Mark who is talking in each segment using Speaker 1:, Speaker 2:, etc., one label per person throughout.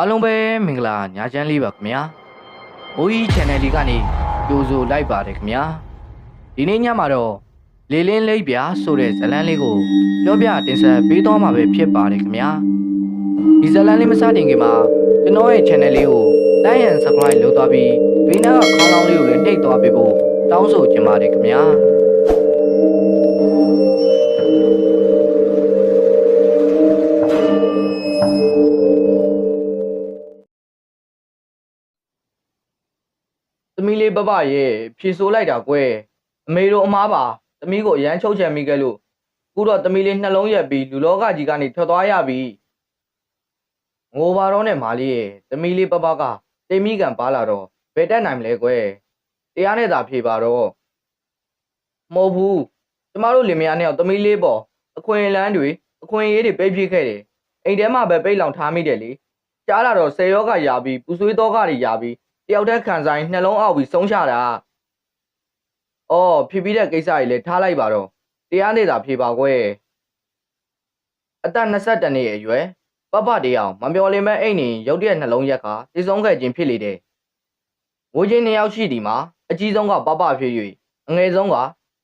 Speaker 1: အားလုံးပဲမင်္ဂလာညာချမ်းလေးပါခင်ဗျာမိုးကြီး channel လေးကနေကြိုဆိုလိုက်ပါတယ်ခင်ဗျာဒီနေ့ညမှာတော့လေလင်းလိပ်ပြာဆိုတဲ့ဇတ်လန်းလေးကိုပြောပြတင်ဆက်ပေးသွားမှာပဲဖြစ်ပါတယ်ခင်ဗျာဒီဇတ်လန်းလေးမစတင်ခင်မှာကျွန်တော်ရဲ့ channel လေးကို like and subscribe လုပ်သွားပြီးဘေးနားကခေါင်းလောင်းလေးကိုလည်းနှိပ်သွားပေးဖို့တောင်းဆိုချင်ပါတယ်ခင်ဗျာ လေးပပရဲ့ဖြေဆိုးလိုက်တာကွယ်အမေတို့အမားပါသမီးကိုအရန်ချုပ်ချယ်မိခဲ့လို့ခုတော့သမီးလေးနှလုံးရက်ပြီးလူလောကကြီးကနေထွက်သွားရပြီငိုပါတော့နဲ့မာလေးရဲ့သမီးလေးပပကတိမ်မိကန်ပါလာတော့ဘယ်တက်နိုင်မလဲကွယ်တရားနဲ့သာဖြေပါတော့မဟုတ်ဘူးကျမတို့လင်မယားနဲ့သမီးလေးပေါ့အခွင့်အလန်းတွေအခွင့်အရေးတွေပိတ်ပြစ်ခဲ့တယ်အိမ်ထဲမှာပဲပိတ်လောင်ထားမိတယ်လေကြားလာတော့ဆယ်ယောဂရာပြီးပူဆွေးတော့ကတွေရာပြီး တယောက်တည်းခံဆိုင်နှလုံးအောက်ပြီးဆုံးရှတာ။အော်ဖြစ်ပြီးတဲ့ကိစ္စကြီးလည်းထားလိုက်ပါတော့။တရားနေတာဖြေပါကွယ်။အသက်22နှစ်ရဲ့အရွယ်ပပတယောက်မမျော်လင့်မဲ့အိမ်နေရုတ်တရက်နှလုံးရက်ကတည်ဆုံးခဲ့ခြင်းဖြစ်လေတဲ့။ငိုချင်းနှစ်ယောက်ရှိဒီမှာအကြီးဆုံးကပပဖြစ်၍အငယ်ဆုံးက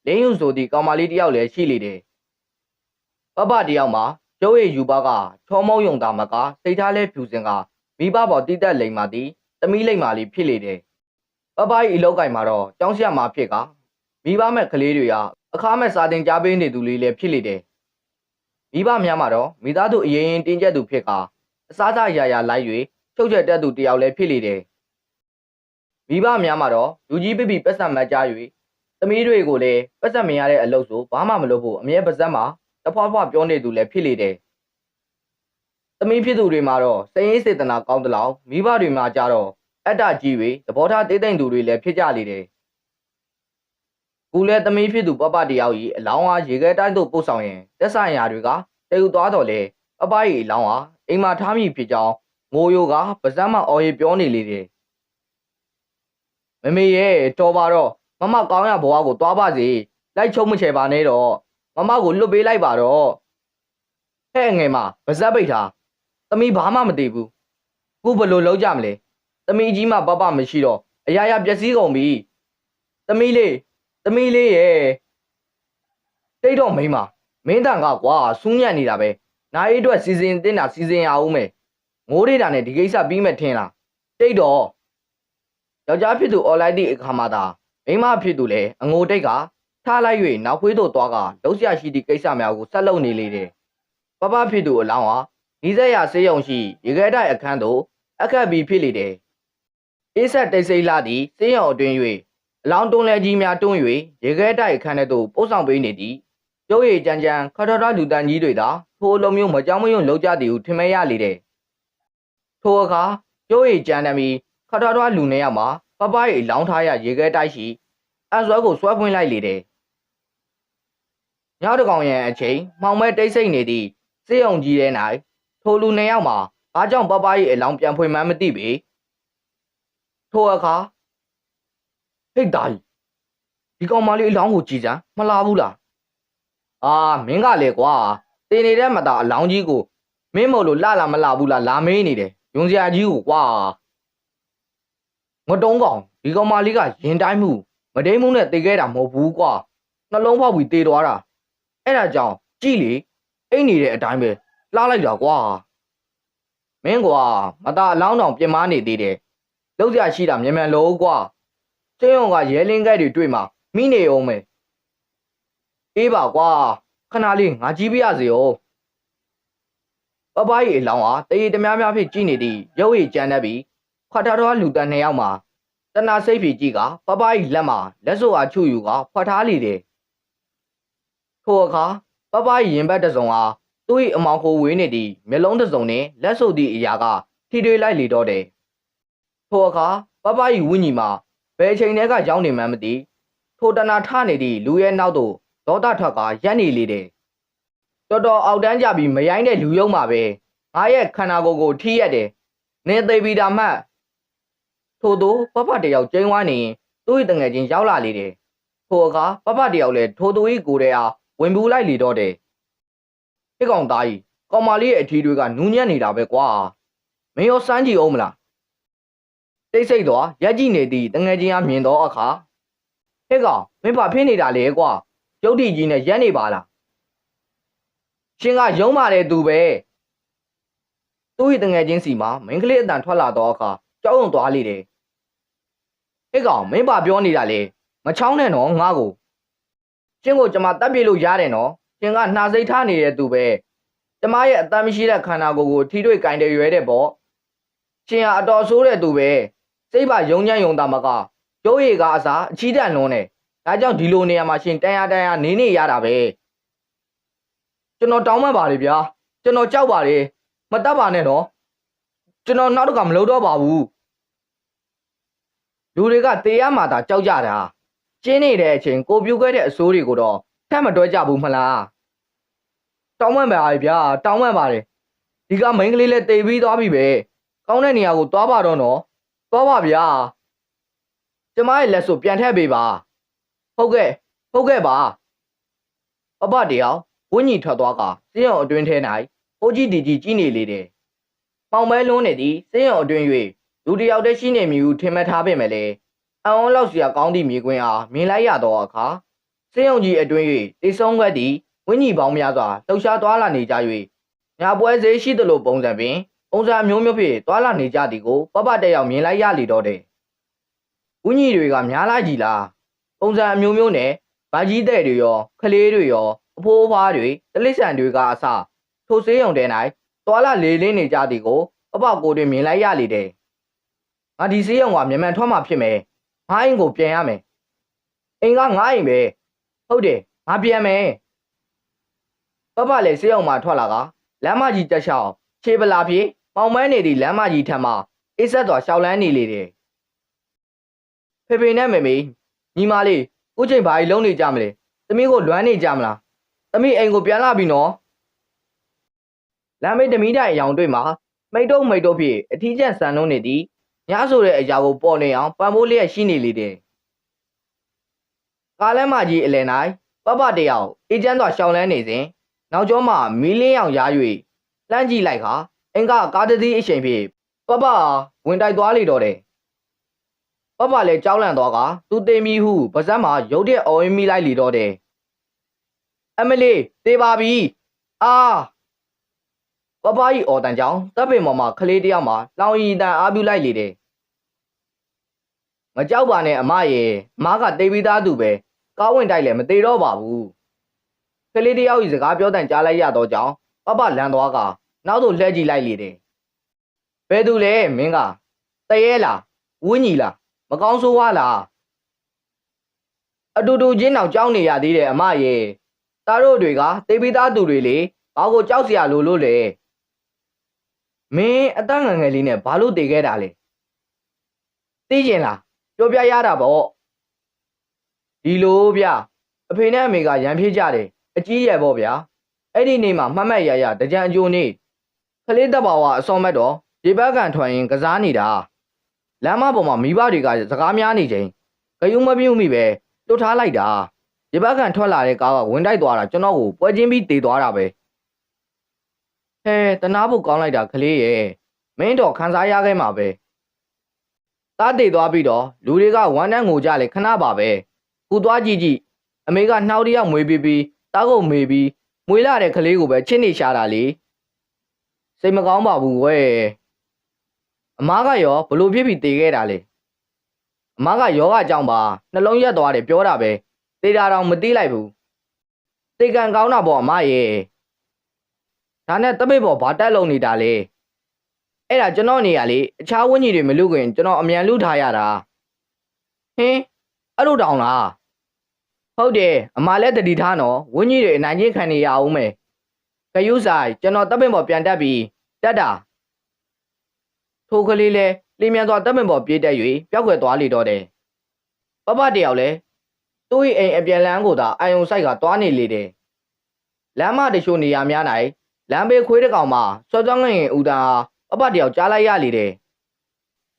Speaker 1: လင်းယူဆိုသည့်ကောင်မလေးတယောက်လည်းရှိလေတဲ့။ပပတယောက်မှာကျိုးရည်ယူပါကချောမုံယုံတာမကစိတ်ထားလဲဖြူစင်ကမိဘပေါ်တိတက်လိမ်မာသည် သမီးလိမ့်မာလေးဖြစ်လေတယ်။ပပကြီးအလောက်ကင်မှာတော့ကျောင်းဆရာမဖြစ်ကမိဘမဲ့ကလေးတွေကအခါမဲ့စာတင်ကြားပေးနေသူလေးလည်းဖြစ်လေတယ်။မိဘများမှာတော့မိသားစုအရင်ရင်တင်းကျပ်သူဖြစ်ကအစားစားရာရာလိုက်၍ချုပ်ချက်တက်သူတယောက်လည်းဖြစ်လေတယ်။မိဘများမှာတော့လူကြီးပြပြပတ်စံမကြား၍သမီးတွေကိုလည်းပတ်စံမရတဲ့အလုပ်ဆိုဘာမှမလုပ်ဖို့အမြဲပါစက်မှာတဖွာဖွာပြောနေသူလည်းဖြစ်လေတယ်။ သမီးဖြစ်သူတွေမှာတော့စည်ရင်းစေတနာကောင်းသလောက်မိဘတွေမှာကြတော့အတ္တကြီးတွေသဘောထားသေးသိမ့်သူတွေလည်းဖြစ်ကြလေတယ်။ကူလဲသမီးဖြစ်သူပပတယောက်ကြီးအလောင်းအားရေခဲတိုင်းသို့ပို့ဆောင်ရင်တက်ဆိုင်ရာတွေကတည်ယူသွားတော့လေပပကြီးအလောင်းအားအိမ်မှာထားမိဖြစ်ကြောင်းငိုယိုကပါဇက်မအော်ရီပြောနေလေတယ်။မမေရဲ့တော်ပါတော့မမကောင်းရဘဝကိုသွားပါစေလိုက်ချုံမချေပါနဲ့တော့မမကိုလွတ်ပေးလိုက်ပါတော့ဟဲ့ငယ်မပါဇက်ပိတ်ထား သမီးဘာမှမသိဘူးခုဘယ်လိုလုပ်ကြမလဲသမီးကြီးမှပပမရှိတော့အရာရာပျက်စီးကုန်ပြီသမီးလေးသမီးလေးရဲ့တိတ်တော့မိန်းမမင်းတန်ကကွာစူးညံ့နေတာပဲနိုင်အေးအတွက်စီစဉ်တင်တာစီစဉ်ရအောင်မယ်ငိုးရိတာနဲ့ဒီကိစ္စပြီးမဲ့ထင်လားတိတ်တော့ယောက်ျားဖြစ်သူအွန်လိုင်းတိအခါမှာသာမိန်းမဖြစ်သူလည်းအငိုတိတ်ကထားလိုက်၍နောက်ခွေးတို့သွားကလုံးဆရာရှိသည့်ကိစ္စများကိုဆက်လုပ်နေလေတယ်ပပဖြစ်သူအလောင်းဟာ ဒီဆက်ရဆေးရုံရှိရေခဲတိုက်အခန်းသို့အခက်ပြီးဖြစ်လေတယ်အေးဆက်တိတ်ဆိတ်လာသည့်စေးရောင်အတွင်း၍အလောင်းတွန်းလဲကြီးများတွန်း၍ရေခဲတိုက်ခန်းထဲသို့ပို့ဆောင်ပေးနေသည်ကျိုးရည်ကြမ်းကြမ်းခထထလူတန်ကြီးတွေသာထိုအလုံးမျိုးမကြောက်မရွံ့လောက်ကြသည်ဟုထင်မရလေတဲ့ထိုအခါကျိုးရည်ကြမ်းတမ်းပြီးခထထလူနှစ်ယောက်မှာပပရဲ့လောင်းထားရရေခဲတိုက်ရှိအဆွဲကိုဆွဲဖွင့်လိုက်လေတဲ့ညတကောင်ရန်အချိန်မှောင်မဲတိတ်ဆိတ်နေသည့်စေးရုံကြီးထဲ၌ ထိုလူနှစ်ယောက်မှာဘာကြောင့်ပပရဲ့အလောင်းပြန်ဖွင့်မှန်းမသိပေထိုအခါဟိတ်သားကြီးဒီကောင်မလေးအလောင်းကိုကြည်စမ်းမလာဘူးလားအာမင်းကလေကွာတင်နေတဲ့မသားအလောင်းကြီးကိုမင်းမို့လို့လှလာမလာဘူးလားလာမေးနေတယ်ယုံစရာကြီးကိုကွာငတုံးကောင်ဒီကောင်မလေးကရင်တိုင်းမှုမတိမ်မှုနဲ့တေခဲ့တာမဟုတ်ဘူးကွာနှလုံးဖောက်ပြီးတေသွားတာအဲ့ဒါကြောင့်ကြည်လေအိတ်နေတဲ့အတိုင်းပဲ လှလိုက်တာကွာမင်းကွာမသားအလောင်းတောင်ပြင်မာနေသေးတယ်လောက်ရရှိတာမြန်မြန်လို့ကွာကျင်းုံကရဲလင်းကဲတွေတွေ့မှာမိနေအောင်မယ်အေးပါကွာခဏလေးငါကြည့်ပြရစီဦးပပကြီးအလောင်းဟာတရေတများများဖြစ်ကြည့်နေသည်ရုပ်ရည်ကြမ်းတတ်ပြီးခွာထားတော်လူတန်နှစ်ယောက်မှာတနာစိတ်ဖြီကြည့်ကပပကြီးလက်မှာလက်စွပ်အားချူယူကဖွက်ထားလေတယ်ထိုအခါပပကြီးရင်ဘတ်တစ်စုံအား သူ့၏အမောင်ခိုဝေးနေသည့်မျက်လုံးတစ်စုံနှင့်လက်ဆုပ်သည့်အရာကထိတွေးလိုက်လေတော့တယ်ထိုအခါပပကြီးဝင်းကြီးမှာဘယ်အချိန်တည်းကရောက်နေမှန်းမသိထိုတနာထနေသည့်လူရဲ့နောက်သို့ဒေါသထွက်ကရက်နေလေတယ်တော်တော်အောက်တန်းကြပြီးမရိုင်းတဲ့လူယုံမှာပဲငါရဲ့ခန္ဓာကိုယ်ကိုထိရက်တယ်နေသိပြီဒါမှထို့သူပပတယောက်ကျင်းဝါနေရင်သူ့၏တငယ်ချင်းရောက်လာလေတယ်ထိုအခါပပတယောက်လည်းထိုသူ၏ကိုယ်ထဲအားဝင်ပူလိုက်လေတော့တယ် ဟိကောင်သားကြီးကောင်မလေးရဲ့အထီးတွေကနူးညံ့နေတာပဲကွာမင်းရောစမ်းကြည့်အောင်မလားတိတ်ဆိတ်တော့ရက်ကြည့်နေသည်တငယ်ချင်းအားမြင်တော့အခါဟဲ့ကောင်မင်းဘာဖြစ်နေတာလဲကွာကျုပ်တီကြီးနဲ့ရက်နေပါလားရှင်ကယုံမာတဲ့သူပဲသူ့၏တငယ်ချင်းစီမှာမင်းကလေးအတန်ထွက်လာတော့အခါကြောက်ရွံ့သွားလေတယ်ဟဲ့ကောင်မင်းဘာပြောနေတာလဲမချောင်းနဲ့နော်ငါ့ကိုရှင်ကိုကျွန်မတပ်ပြလို့ရတယ်နော် ရှင်ကနှာစိတ်ထားနေတဲ့သူပဲကျမရဲ့အတမ်းမရှိတဲ့ခန္ဓာကိုယ်ကိုထိတွေ့ကင်တယ်ရွဲတဲ့ပေါ့ရှင်ဟာအတော်ဆိုးတဲ့သူပဲစိတ်ပါယုံညံ့ယုံတာမကကျိုးရည်ကအစားအချီးတန်လွန်းတယ်ဒါကြောင့်ဒီလိုနေရာမှာရှင်တန်ရတန်ရနေနေရတာပဲကျွန်တော်တောင်းပန်ပါတယ်ဗျာကျွန်တော်ကြောက်ပါတယ်မတတ်ပါနဲ့နော်ကျွန်တော်နောက်တစ်ခါမလုပ်တော့ပါဘူးလူတွေကတေးရမှသာကြောက်ကြတာကျင်းနေတဲ့အချိန်ကိုပြူခဲ့တဲ့အစိုးတွေကိုတော့ထပ်မတွဲကြဘူးမလား တောင်းပန်ပါဗျာတောင်းပန်ပါတယ်ဒီကမိန်းကလေးလည်းတေးပြီးသွားပြီပဲကောင်းတဲ့နေရာကိုသွားပါတော့နော်သွားပါဗျာကျမရဲ့လက်စွပ်ပြန်ထည့်ပေးပါဟုတ်ကဲ့ဟုတ်ကဲ့ပါအဘတရားဝင်းကြီးထွက်သွားကစေးရုံအတွင်းထဲ၌အိုကြီးတီကြီးကြီးနေလေတယ်ပေါင်မဲလုံးနေသည်စေးရုံအတွင်း၍လူတစ်ယောက်တည်းရှိနေမည်ဟုထင်မှတ်ထားပေမဲ့လည်းအံ့ဩလောက်စရာကောင်းသည့်မြေကွင်းအားမြင်လိုက်ရသောအခါစေးရုံကြီးအတွင်း၍တိတ်ဆုံးခဲ့သည့် ဝင်းကြီးပေါင်းများစွာလှုပ်ရှားသွားလာနေကြ၍ညာပွဲစေးရှိသလိုပုံစံပင်ပုံစံမျိုးမျိုးဖြင့်သွားလာနေကြသည်ကိုပပတက်ရောက်မြင်လိုက်ရလေတော့တယ်ဝင်းကြီးတွေကများလာကြီးလားပုံစံအမျိုးမျိုးနဲ့ဗာကြီးတဲ့တွေရောခလေးတွေရောအဖိုးအဖွားတွေတလိษံတွေကအစထိုစေးရုံတဲ၌သွာလာလေလင်းနေကြသည်ကိုအပကိုတွင်မြင်လိုက်ရလေတယ်။ငါဒီစေးရုံကမြန်မြန်ထွက်မှဖြစ်မယ်။ငါအိမ်ကိုပြန်ရမယ်။အိမ်ကငါအိမ်ပဲ။ဟုတ်တယ်ငါပြန်မယ်။ ပပလည်းစေးရုံမှာထွက်လာကလမ်းမကြီးတက်လျှောက်ခြေပလာပြေမောင်မန်းနေသည့်လမ်းမကြီးထက်မှအိဆက်တော်ရှောက်လန်းနေလေတယ်။ဖေဖေနဲ့မေမေညီမလေးခုချိန်ဘာကြီးလုံးနေကြမလဲ။သမီးကိုလွမ်းနေကြမလား။သမီးအိမ်ကိုပြန်လာပြီနော်။လမ်းမေးတမီးတိုင်အယောင်တွေ့မှာမိတ်တုံးမိတ်တုံးဖြစ်အထီးကျန်ဆန်လုံးနေသည်။ညဆိုတဲ့အရာကိုပေါ်နေအောင်ပံမိုးလျက်ရှိနေလေတယ်။ကားလမ်းမကြီးအလယ်၌ပပတယောက်အေဂျင့်တော်ရှောင်းလန်းနေစဉ် နောက်ကျောမှမီးလင်းအောင်ရား၍လှမ်းကြည့်လိုက်ခါအင်ကကားတစ်စီးအချိန်ဖြင့်ပပဝင်တိုက်သွားလေတော့တယ်ပပလည်းကြောက်လန့်သွားကသူသိမီဟုပါဇက်မှာရုတ်တဲ့အော်ရင်းမိလိုက်လေတော့တယ်အမလီသေပါပြီအာပပကြီးအော်တန်ကြောင်တပ်ပင်ပေါ်မှာခလေးတယောက်မှာလောင်ရီတန်အားပြုလိုက်လေတယ်မကြောက်ပါနဲ့အမရဲ့အမကတေးပြီးသားသူပဲကားဝင်တိုက်လည်းမသေးတော့ပါဘူး ကလေးတယောက်ကြီးစကားပြောတန်ကြားလိုက်ရတော့ကြောင်ပပလန်သွားကနောက်သို့လှည့်ကြည့်လိုက်လေတယ်ဘယ်သူလဲမင်းကတရဲလားဝင်းကြီးလားမကောင်းဆိုးဝါလားအတူတူချင်းတောင်ကြောက်နေရသေးတယ်အမရဲ့သားတို့တွေကတေးပြီးသားသူတွေလေဘာကိုကြောက်စရာလို့လို့လဲမင်းအတန်းငယ်ငယ်လေးနဲ့ဘာလို့တည်ခဲ့တာလဲသိကျင်လားပြောပြရတာပေါ့ဒီလိုဗျအဖေနဲ့အမေကရံပြေးကြတယ် အကြီးရယ်ပေါ့ဗျာအဲ့ဒီနေ့မှာမှတ်မှတ်ရရတကြံအကျိုးနေ့ကလေးတပ်ပါဝါအစောမတ်တော့ရေဘက်ကန်ထွန်ရင်ကစားနေတာလမ်းမပေါ်မှာမိဘတွေကစကားများနေချိန်ဂယုံမပြုံးမိပဲတွတ်ထားလိုက်တာရေဘက်ကန်ထွက်လာတဲ့ကားကဝင်တိုက်သွားတာကျွန်တော်ကိုပွဲချင်းပြီးတေသွားတာပဲဟဲတနာဖို့ကောင်းလိုက်တာကလေးရဲ့မင်းတော့ခံစားရခဲ့မှာပဲတားတေသွားပြီးတော့လူတွေကဝမ်းတန်းငိုကြလေခဏပါပဲခုသွားကြည့်ကြည့်အမေကနှောက်တယောက်မွေးပြီးပြီး တားကုန်မေးပြီးမွေးလာတဲ့ကလေးကိုပဲချစ်နေရှာတာလေစိတ်မကောင်းပါဘူးကွယ်အမားကရောဘလို့ဖြစ်ပြီးတေခဲ့တာလေအမားကယောဂအကြောင်းပါနှလုံးရက်သွားတယ်ပြောတာပဲတေတာတော့မသိလိုက်ဘူးတေကန်ကောင်းတာပေါ့အမရဲ့ဒါနဲ့တပိတ်ပေါ်ဘာတက်လုံနေတာလေအဲ့ဒါကျွန်တော်နေရလေအခြားဝင်းကြီးတွေမလူခင်ကျွန်တော်အမြန်လူထားရတာဟင်းအဲ့လိုတောင်လား ဟုတ်တယ်အမလည်းတတိထားနော်ဝင်းကြီးတွေအနိုင်ချင်းခံနေရအောင်မယ်ခယူးဆိုင်ကျွန်တော်တပ်ပင်ပေါ်ပြန်တက်ပြီးတက်တာထိုကလေးလဲလင်းမြန်စွာတပ်ပင်ပေါ်ပြေးတက်၍ပျောက်ကွယ်သွားလေတော့တယ်ပပတယောက်လဲသူ့၏အိမ်အပြန်လန်းကိုသာအာယုံဆိုင်ကသွားနေလေတယ်လမ်းမတချို့နေရာများ၌လမ်းဘေးခွေးတစ်ကောင်မှစောစောငငင်ဦးတာပပတယောက်ကြားလိုက်ရလေတယ်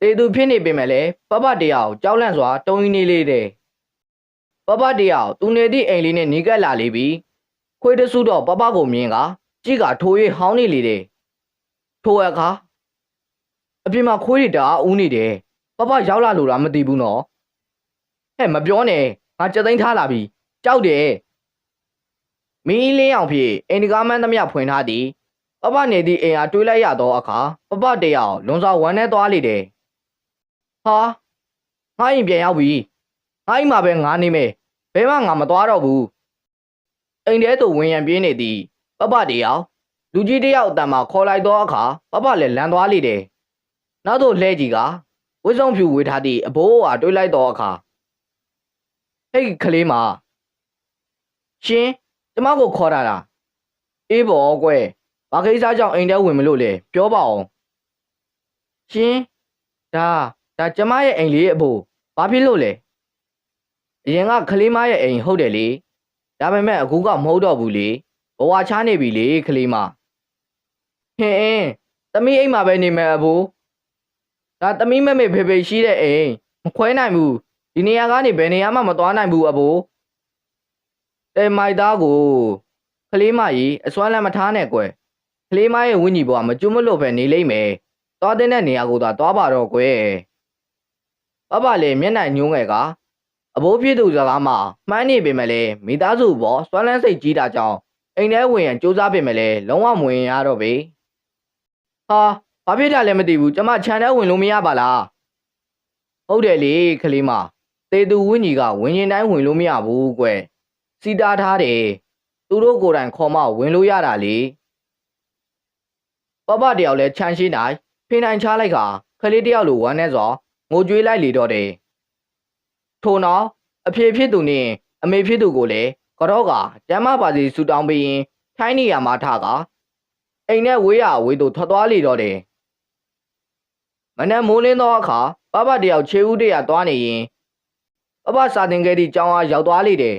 Speaker 1: တေသူဖြစ်နေပေမဲ့လည်းပပတယောက်ကြောက်လန့်စွာတုံးရင်းနေလေတယ် ပပတယောက်သူနေသည့်အိမ်လေးနဲ့နေကပ်လာလေပြီခွေးတစုတော့ပပကိုမြင်ကကြည့်ကထိုး၍ဟောင်းနေလေတယ်ထိုအခါအပြင်မှာခွေးတွေတအားဦးနေတယ်ပပရောက်လာလို့လားမသိဘူးနော်ဟဲ့မပြောနဲ့ငါကြက်သိမ်းထားလာပြီကြောက်တယ်မင်းလင်းအောင်ဖြစ်အိမ်ဒီကားမန်းသမျှဖွင့်ထားသည်ပပနေသည့်အိမ်အားတွေးလိုက်ရသောအခါပပတယောက်လွန်စွာဝမ်းနဲ့သွားလေတယ်ဟာငါအိမ်ပြန်ရောက်ပြီ ငါအိမ်မှာပဲငါနေမယ်ဘယ်မှငါမသွားတော့ဘူးအိမ်ထဲသို့ဝင်ရန်ပြေးနေသည်ပပတယောက်လူကြီးတယောက်အတန်မှာခေါ်လိုက်သောအခါပပလည်းလန်သွားလေတယ်နောက်သို့လှဲကြီးကဝိစုံဖြူဝေထားသည့်အဘိုးအားတွေးလိုက်သောအခါဟေ့ကလေးမရှင်ကျမကိုခေါ်တာလားအေးဘောကွယ်ဘာကိစ္စကြောင့်အိမ်ထဲဝင်မလို့လဲပြောပါအောင်ရှင်ဒါဒါကျမရဲ့အိမ်လေးအဘိုးဘာဖြစ်လို့လဲ အရင်ကကလေးမရဲ့အိမ်ဟုတ်တယ်လေဒါပေမဲ့အခုကမဟုတ်တော့ဘူးလေဘဝချားနေပြီလေကလေးမဟင်းအင်းသမီးအိမ်မှာပဲနေမယ်အဘိုးဒါသမီးမမေဖေဖေရှိတဲ့အိမ်မခွဲနိုင်ဘူးဒီနေရာကနေဘယ်နေရာမှမသွားနိုင်ဘူးအဘိုးအဲမိုက်သားကိုကလေးမကြီးအစွမ်းလမ်းမထားနဲ့ကွယ်ကလေးမရဲ့ဝင်းကြီးဘဝမကျွမလို့ပဲနေလိမ့်မယ်သွားတဲ့နေရာကိုသာသွားပါတော့ကွယ်ပပလည်းမျက်နှာညှိုးငယ်က အဘိုးဖြစ်သူစကားမှမှန်းနေပေမဲ့လည်းမိသားစုပေါ်စွမ်းလန်းစိတ်ကြီးတာကြောင့်အိမ်ထဲဝင်ရန်စူးစမ်းပေမဲ့လည်းလုံးဝမဝင်ရတော့ပေဟာဘာဖြစ်တာလဲမသိဘူးကျမခြံထဲဝင်လို့မရပါလားဟုတ်တယ်လေကလေးမတေသူဝင်းကြီးကဝင်ရင်တိုင်းဝင်လို့မရဘူးကွယ်စီတာထားတယ်သူတို့ကိုယ်တိုင်ခေါ်မှဝင်လို့ရတာလေပပတယောက်လဲခြံရှိနိုင်ဖိနိုင်ချလိုက်ကကလေးတယောက်လိုဝမ်းနေစွာငိုကြွေးလိုက်လေတော့တယ် ထို့နောက်အဖေဖြစ်သူနဲ့အမေဖြစ်သူကိုလည်းကတော့ကကျမ်းမပါစီဆူတောင်းပေးရင်ထိုင်းနေရမှာထကအိမ်နဲ့ဝေးရဝေးတို့ထွက်သွားလေတော့တယ်မနက်မိုးလင်းသောအခါပပတယောက်ခြေဦးတရသွားနေရင်ပပစာတင်ခဲ့သည့်ကျောင်းအားရောက်သွားလေတယ်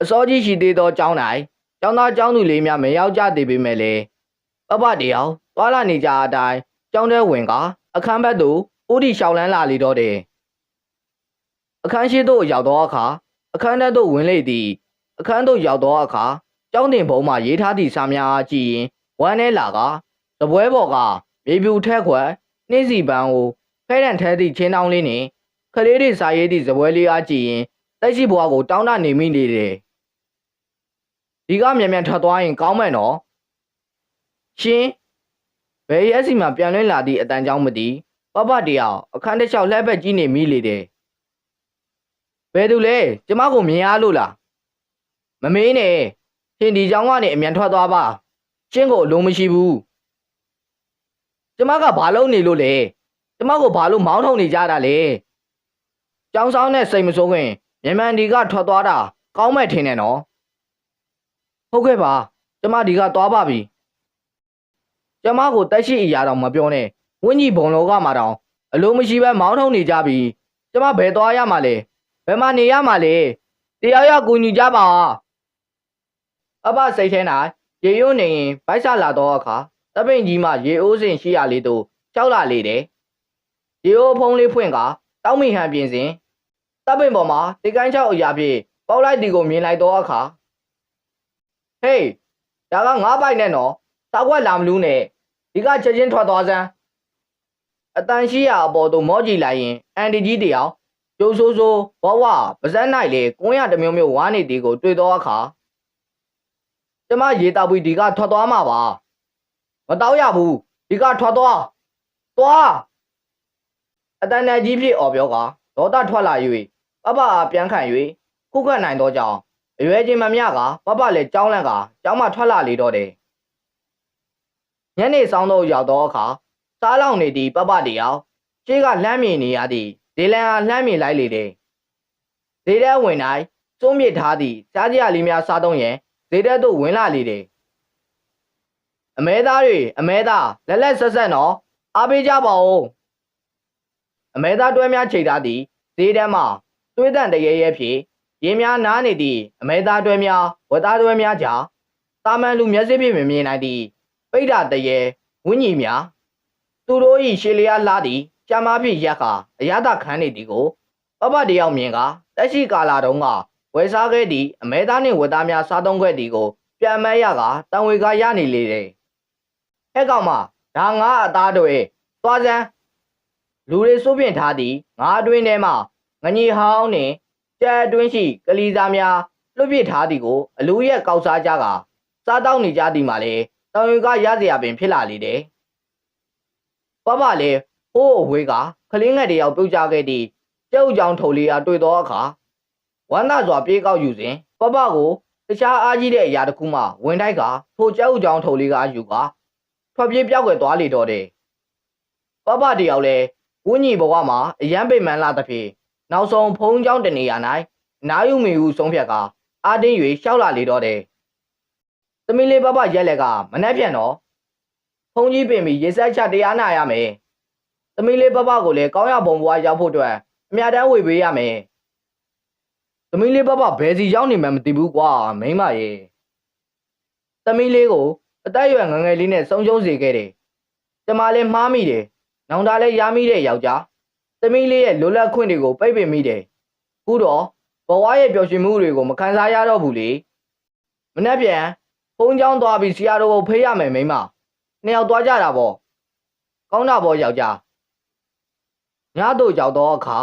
Speaker 1: အစောကြီးရှိသေးသောကျောင်း၌ကျောင်းသားကျောင်းသူလေးများမရောက်ကြသေးပေမဲ့လည်းပပတယောက်သွားလာနေကြအတိုင်းကျောင်းထဲဝင်ကအခန်းဘက်သို့ဦးဒီလျှောက်လန်းလာလေတော့တယ် အခန်းရှိသို့ရောက်သောအခါအခန်းထဲသို့ဝင်လေသည် အခန်းသို့ရောက်သောအခါကျောင်းတင်ဘုံမှရေးထားသည့်စာများအားကြည့်ရင်ဝမ်းထဲလာကတပွဲပေါ်ကမြေပြူထက်ခွက်နှင်းစီပန်းကိုဖဲတံထဲသည့်ချင်းတောင်းလေးနှင့်ကလေးတွေစာရေးသည့်ဇပွဲလေးအားကြည့်ရင်တိုက်ရှိဘွားကိုတောင်းတနေမိနေတယ်ဒီကမြန်မြန်ထွက်သွားရင်ကောင်းမယ်နော်ရှင်ဘယ်ရက်စီမှာပြန်လွှင့်လာသည့်အတန်ကြောင်းမသိပပတယောက်အခန်းတစ်လျှောက်လှည့်ဘက်ကြည့်နေမိလေတယ် ဘယ်သူလဲကျမကိုမြင်ရလို့လားမမေးနဲ့ရှင်ဒီကြောင်ကနေအမြန်ထွက်သွားပါရှင်းကိုအလုံးမရှိဘူးကျမကဘာလုပ်နေလို့လဲကျမကိုဘာလို့မောင်းထုံနေကြတာလဲကျောင်းဆောင်နဲ့စိတ်မဆိုးခင်မြန်မာဒီကထွက်သွားတာကောင်းမဲ့ထင်တယ်နော်ဟုတ်ကဲ့ပါကျမဒီကသွားပါပြီကျမကိုတက်ရှိအရာတော့မပြောနဲ့ဝင်းကြီးဘုံလောကမှာတောင်အလုံးမရှိပဲမောင်းထုံနေကြပြီကျမဘယ်သွားရမှာလဲ ဘယ်မှာနေရမှာလဲတရားရကူညီကြပါအဘစိတ်ထဲ၌ရေရိုးနေရင်ဗိုက်ဆလာတော့အခါတပိန်ကြီးမှရေအိုးစင်ရှိရလေးတို့ကြောက်လာလေတယ်ရေအိုးဖုံးလေးဖွင့်ကတောက်မိဟန်ပြင်စဉ်တပိန်ပေါ်မှာတေကိုင်းချောက်အရာဖြင့်ပေါက်လိုက်တီကိုမြင်လိုက်တော့အခါဟေးဒါကငါးပိုက်နဲ့နော်တောက်ွက်လာမလူးနဲ့ဒီကချက်ချင်းထွက်သွားစမ်းအတန်ရှိရအပေါ်သို့မောကြည့်လိုက်ရင်အန်တီကြီးတယောက် ကျိုးဆိုးဆိုးဘဝပါဇက်နိုင်လေကွန်းရတစ်မျိုးမျိုးဝါနေတီကိုတွေ့တော့အခါကျမရေတောက်ပြီးဒီကထွက်သွားမှာပါမတောက်ရဘူးဒီကထွက်သွားသွားအတန်တန်ကြီးဖြစ်အော်ပြောကဒေါသထွက်လာ၍ပပအားပြန်ခံ၍ခုခတ်နိုင်သောကြောင့်အရွယ်ချင်းမမြကပပလည်းကြောင်းလန့်ကကြောင်းမှထွက်လာလေတော့တယ်ညနေဆောင်တော့ရောက်တော့အခါစားလောင်နေသည့်ပပတယောက်ရှေးကလှမ်းမြင်နေရသည့် ဒေလန်အားလှမ်းမြင်လိုက်လေတယ်ဒေတဲ့ဝင်တိုင်းစွန့်မြစ်ထားသည့်စားကြရလေးများစားတော့ရင်ဒေတဲ့သို့ဝင်လာလေတယ်အမဲသားတွေအမဲသားလက်လက်ဆက်ဆက်နော်အားပေးကြပါဦးအမဲသားတွဲများချိန်ထားသည့်ဈေးတန်းမှာသွေးတန်တရေရဲဖြစ်ရင်းများနားနေသည့်အမဲသားတွဲများဝက်သားတွဲများကြားတာမန်လူမျက်စိဖြင့်မမြင်နိုင်သည့်ပိဋ္ဌတရေဝင်းကြီးများသူတို့၏ရှေလျားလာသည့် ကြာမဖြစ်ရက်ခါအရသာခန်းနေသည်ကိုပပတယောက်မြင်ကတက်ရှိကာလာတုံးကဝယ်စားခဲ့သည့်အမဲသားနှင့်ဝက်သားများစားသုံးခဲ့သည်ကိုပြန်မဲရကတံဝေကရနေလေတယ်ဟဲ့ကောင်မဒါငါအသားတွေသွားစမ်းလူတွေစိုးပင်ထားသည်ငါးအတွင်းထဲမှငညီဟောင်းနှင့်ကြက်အတွင်းရှိကလေးစားများလွတ်ပစ်ထားသည်ကိုအလူရဲ့ကောက်စားကြကစားတောက်နေကြသည်မှာလေတောင်ယူကရစရာပင်ဖြစ်လာလေတယ်ပပလည်းဟိုး အိုးဝေးကခလင်းငယ်တယောက်ပြုတ်ကျခဲ့သည့်ပြုတ်ကြောင်ထုံလေးအားတွေ့သောအခါဝမ်းသာစွာပြေးကောက်ယူစဉ်ပပကိုတခြားအားကြီးတဲ့အရာတစ်ခုမှဝင်တိုက်ကထိုကြောက်ကြောင်ထုံလေးကယူကထွက်ပြေးပြောက်ွယ်သွားလေတော့တယ်ပပတယောက်လည်းဝင်းကြီးဘဝမှာအယံပိမှန်လာသဖြင့်နောက်ဆုံးဖုံးကြောင်းတနေရာ၌နာယုမီဟုဆုံးဖြတ်ကအာတင်း၍ရှောက်လာလေတော့တယ်သမီးလေးပပရက်လက်ကမနှက်ပြန်တော့ဖုံးကြီးပင်ပြီးရေဆက်ချတရားနာရမယ် သမီးလေးပပကိုလည်းကောင်းရဘုံဘွားရောက်ဖို့အတွက်အမြတ်တမ်းဝေပေးရမယ်သမီးလေးပပဘယ်စီရောက်နေမှန်းမသိဘူးကွာမိန်းမရေသမီးလေးကိုအသက်အရွယ်ငယ်ငယ်လေးနဲ့ဆုံးရှုံးစေခဲ့တယ်ကျမလည်းမှားမိတယ်နောင်တလည်းရမိတဲ့ယောက်ျားသမီးလေးရဲ့လွတ်လပ်ခွင့်တွေကိုပိတ်ပင်မိတယ်ခုတော့ဘဝရဲ့ပျော်ရွှင်မှုတွေကိုမခံစားရတော့ဘူးလေမနှက်ပြန်ဖုန်းချောင်းသွားပြီးဆရာတော်ကိုဖေးရမယ်မိန်းမနှစ်ယောက်သွားကြတာပေါ့ကောင်းတာပေါ့ယောက်ျား ညတို့ကြောက်တော့အခါ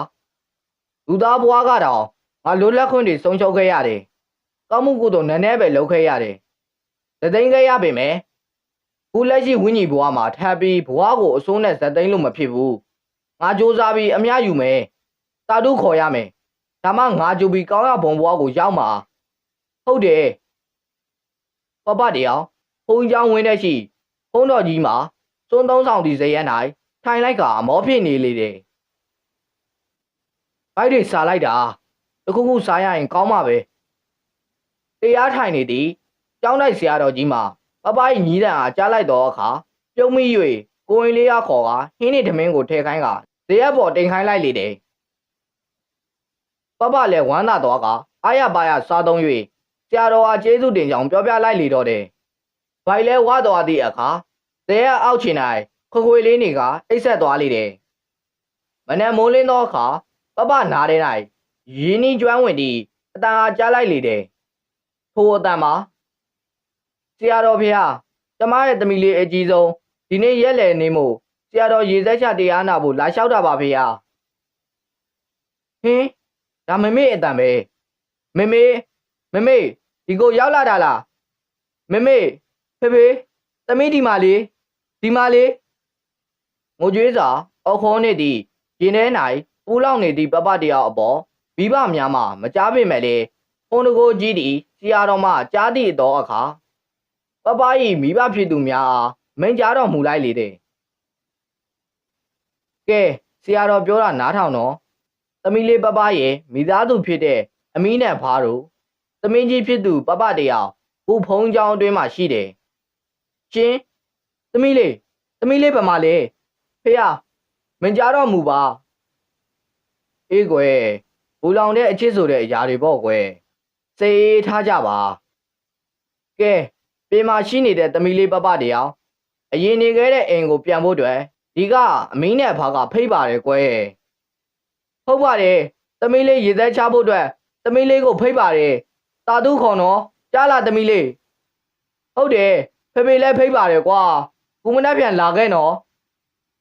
Speaker 1: လူသားဘွားကတော့ငါလွတ်လပ်ခွင့်တွေဆုံးရှုံးခဲ့ရတယ်ကောင်းမှုကုသိုလ်နည်းနည်းပဲလုပ်ခဲ့ရတယ်သသိန်းခဲ့ရပေမဲ့ခုလက်ရှိဝင်းကြီးဘွားမှာထပ်ပြီးဘွားကိုအစိုးနဲ့ဇက်သိန်းလို့မဖြစ်ဘူးငါစူးစမ်းပြီးအမြယူမယ်တာတုခေါ်ရမယ်ဒါမှငါကြူပြီးကောင်းရဘုံဘွားကိုရောက်မှာဟုတ်တယ်ပပတယောက်ဘုံချောင်းဝင်းတဲ့ရှိဘုံတော်ကြီးမှာစွန်းသုံးဆောင်ဒီဇယန်၌ထိုင်လိုက်ကအမောဖြစ်နေလေတယ် ဘိုက်တွေစားလိုက်တာတခုခုစားရရင်ကောင်းမှာပဲတရားထိုင်နေသည်ကျောင်းတိုက်ဆရာတော်ကြီးမှာပပ၏ညီးတန်အားကြားလိုက်တော့အခါပြုံးမိ၍ကိုရင်လေးရခေါ်ကဟင်းနေသမင်းကိုထဲခိုင်းကဇရက်ပေါ်တင်ခိုင်းလိုက်လေတယ်ပပလည်းဝမ်းသာတော့ကအာရပါရစားသုံး၍ဆရာတော်အားကျေးဇူးတင်ကြောင်းပြောပြလိုက်လေတော့တယ်ဘိုင်လဲဝါတော်သည့်အခါဇရက်အောက်ချင်၌ခွခွေလေးနေကအိတ်ဆက်သွားလေတယ်မနက်မိုးလင်းသောအခါ ပပနားထဲ၌ရင်းနှီးကျွမ်းဝင်သည့်အတန်အားကြားလိုက်လေတယ်ထိုအတန်မှာဆရာတော်ဖေဟာကျမရဲ့သမီးလေးအကြီးဆုံးဒီနေ့ရက်လည်နေမို့ဆရာတော်ရေစက်ချတရားနာဖို့လာလျှောက်တာပါဖေဟာဟင်းဒါမမေအတန်ပဲမမေမမေဒီကိုရောက်လာတာလားမမေဖေဖေသမီးဒီမာလေးဒီမာလေးငိုကြွေးစာအော်ခေါ်နေသည်ရင်ထဲ၌ ပူလောင်နေသည့်ပပတယောက်အပေါ်မိဘများမှမကြားပေမဲ့လေဖုန်တကိုကြီးသည်ဆရာတော်မှကြားသည့်သောအခါပပ၏မိဘဖြစ်သူများအားမင်းကြားတော်မူလိုက်လေတဲ့ကဲဆရာတော်ပြောတာနားထောင်တော့သမီးလေးပပရဲ့မိသားစုဖြစ်တဲ့အမီးနဲ့ဖားတို့သမင်းကြီးဖြစ်သူပပတယောက်ခုဖုံးကြောင်းအတွင်းမှာရှိတယ်ရှင်သမီးလေးသမီးလေးပမာလေဖေရမင်းကြားတော်မူပါ အေးကွယ်ဘူလောင်တဲ့အချစ်ဆိုတဲ့အရာတွေပေါ့ကွယ်စေးထားကြပါကဲပြင်မာရှိနေတဲ့သမီးလေးပပတယောက်အရင်နေခဲ့တဲ့အိမ်ကိုပြန်ဖို့အတွက်ဒီကအမင်းနဲ့အဖကဖိတ်ပါတယ်ကွယ်ဟုတ်ပါတယ်သမီးလေးရေသက်ချဖို့အတွက်သမီးလေးကိုဖိတ်ပါတယ်တာတုခေါ်နော်ကြားလာသမီးလေးဟုတ်တယ်ဖေဖေလည်းဖိတ်ပါတယ်ကွာကုမနက်ပြန်လာခဲ့နော်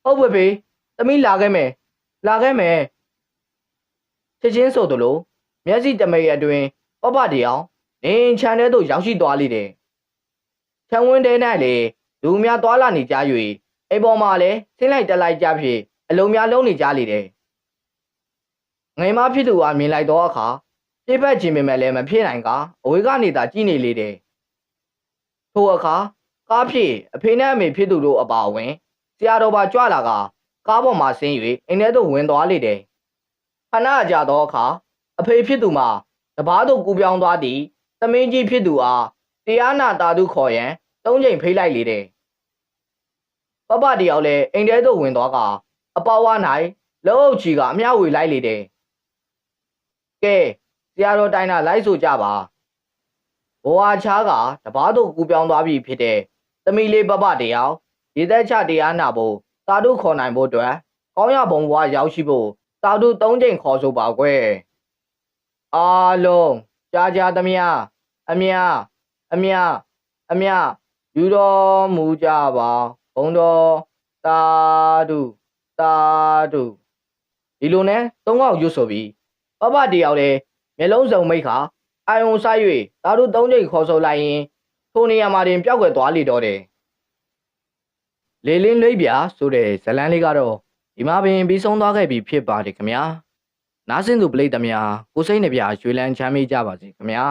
Speaker 1: ဟုတ်ဖေဖေသမီးလာခဲ့မယ်လာခဲ့မယ် ချက်ချင်းဆိုသလိုမျက်စိတမိတ်အတွင်ပပတယောက်နင်းချန်တဲ့သို့ရောက်ရှိသွားလိမ့်တယ်ခြံဝင်းတဲ၌လေလူများသွာလာနေကြ၍အိမ်ပေါ်မှာလည်းဆင်းလိုက်တက်လိုက်ကြဖြစ်အလုံးများလုံးနေကြလေတယ်ငယ်မဖြစ်သူအားမြင်လိုက်တော့အခါပြိပတ်ခြင်းပေမဲ့လည်းမဖြစ်နိုင်ကအဝေးကနေသာကြည့်နေလေတယ်ထိုအခါကားဖြစ်အဖေနဲ့အမေဖြစ်သူတို့အပါအဝင်ဆရာတော်ပါကြွလာကကားပေါ်မှာဆင်း၍အိမ်ထဲသို့ဝင်သွားလေတယ် ခဏကြာသောအခါအဖေဖြစ်သူမှာတပားသို့ကူပြောင်းသွားသည့်သမင်းကြီးဖြစ်သူအားတရားနာတာသူခေါ်ရန်သုံးချိန်ဖိတ်လိုက်လေတယ်ပပတယောက်လည်းအိမ်ထဲသို့ဝင်သွားကအပေါ်ဝါ၌လောအုပ်ချီကအမျှဝေလိုက်လေတယ်ကဲဆရာတော်တိုင်းနာလိုက်ဆိုကြပါဘဝချားကတပားသို့ကူပြောင်းသွားပြီဖြစ်တဲ့သမီးလေးပပတယောက်ရေသက်ချတရားနာဖို့တာတုခေါ်နိုင်ဖို့အတွက်ကောင်းရဘုံဘဝရောက်ရှိဖို့ တာတု၃ချိန်ခေါ်ဆိုပါကွယ်အားလုံးကြားကြသမျှအမြအမြအမြယူတော်မူကြပါဘုံတော်တာတုတာတို့ဒီလိုနဲ့သုံးခေါက်ရွတ်ဆိုပြီးပပတယောက်လဲမျက်လုံးစုံမိတ်ခါအာယုံဆိုင်၍တာတို့သုံးချိန်ခေါ်ဆိုလိုက်ရင်ထိုနေရာမှာတင်ပျောက်ကွယ်သွားလေတော့တယ်လေလင်းလွိပ်ပြဆိုတဲ့ဇလန်းလေးကတော့ ဒီမှာပင်ပြီးဆုံးသွားခဲ့ပြီဖြစ်ပါတယ်ခင်ဗျာနားဆင်သူပရိသတ်များကိုစိတ်နှပြရွှေလန်းချမ်းမြေ့ကြပါစေခင်ဗျာ